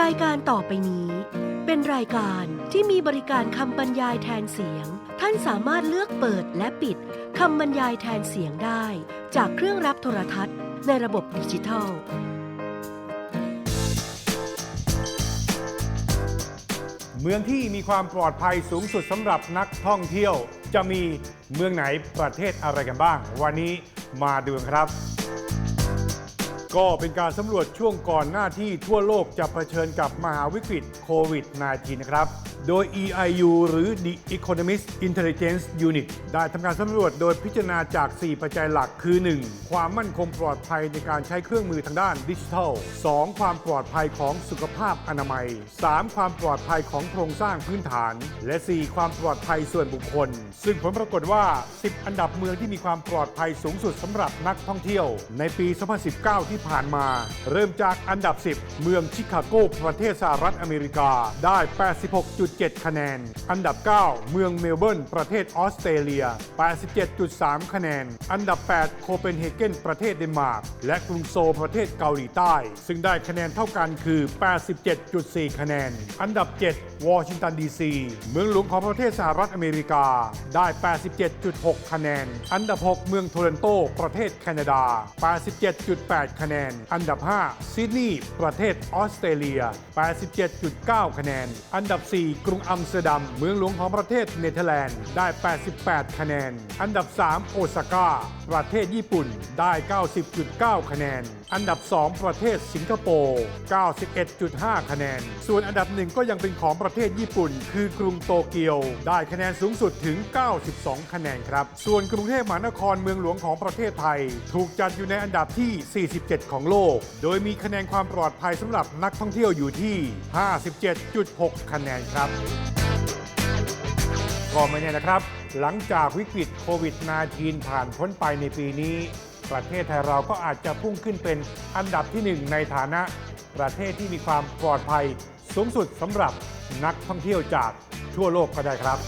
รายการต่อไปนี้ เป็นรายการที่มีบริการคำบรรยายแทนเสียง ท่านสามารถเลือกเปิดและปิดคำบรรยายแทนเสียงได้ จากเครื่องรับโทรทัศน์ในระบบดิจิทัล เมืองที่มีความปลอดภัยสูงสุดสำหรับนักท่องเที่ยว จะมีเมืองไหนประเทศอะไรกันบ้าง วันนี้มาดูกันครับ ก็เป็นการสำรวจช่วงก่อนหน้าที่ทั่วโลกจะเผชิญกับมหาวิกฤตโควิด -19 นะครับ โดย EIU หรือ The Economist Intelligence Unit ได้ทำการสำรวจโดยพิจารณาจาก 4 ปัจจัยหลักคือ 1. ความมั่นคงปลอดภัยในการใช้เครื่องมือทางด้านดิจิทัล 2. ความปลอดภัยของสุขภาพอนามัย 3. ความปลอดภัยของโครงสร้างพื้นฐาน และ 4. ความปลอดภัยส่วนบุคคล ซึ่งผลปรากฏว่า 10 อันดับเมืองที่มีความปลอดภัยสูงสุดสำหรับนักท่องเที่ยว ในปี 2019 ที่ผ่านมา เริ่มจากอันดับ 10 เมืองชิคาโกประเทศสหรัฐอเมริกาได้ 86.7 คะแนน อันดับ 9 เมืองเมลเบิร์น ประเทศออสเตรเลีย 87.3 คะแนน อันดับ 8 โคเปนเฮเกนประเทศเดนมาร์ก และกรุงโซลประเทศเกาหลีใต้ ซึ่งได้คะแนนเท่ากันคือ 87.4 คะแนน อันดับ 7 วอชิงตันดีซี เมืองหลวงของประเทศสหรัฐอเมริกา ได้ 87.6 คะแนน อันดับ 6 เมืองโทรอนโต ประเทศแคนาดา 87.8 คะแนนอันดับ 5 ซิดนีย์ประเทศออสเตรเลีย 87.9 คะแนน อันดับ 4 กรุงอัมสเตอร์ดัม เมืองหลวงของประเทศเนเธอร์แลนด์ ได้ 88 คะแนน อันดับ 3 โอซาก้า ประเทศญี่ปุ่น ได้ 90.9 คะแนนอันดับ 2 ประเทศสิงคโปร์ 91.5 คะแนน ส่วนอันดับหนึ่งก็ยังเป็นของประเทศญี่ปุ่น คือกรุงโตเกียว ได้คะแนนสูงสุดถึง 92 คะแนนครับ ส่วนกรุงเทพมหานครเมืองหลวงของประเทศไทย ถูกจัดอยู่ในอันดับที่ 47 ของโลก โดยมีคะแนนความปลอดภัยสำหรับนักท่องเที่ยวอยู่ที่ 57.6 คะแนนครับก็ไม่แน่นะครับ หลังจากวิกฤตโควิด -19 ผ่านพ้นไปในปีนี้ ประเทศไทยเราก็อาจจะพุ่งขึ้นเป็นอันดับที่หนึ่งในฐานะ ประเทศที่มีความปลอดภัยสูงสุดสำหรับนักท่องเที่ยวจากทั่วโลกก็ได้ครับ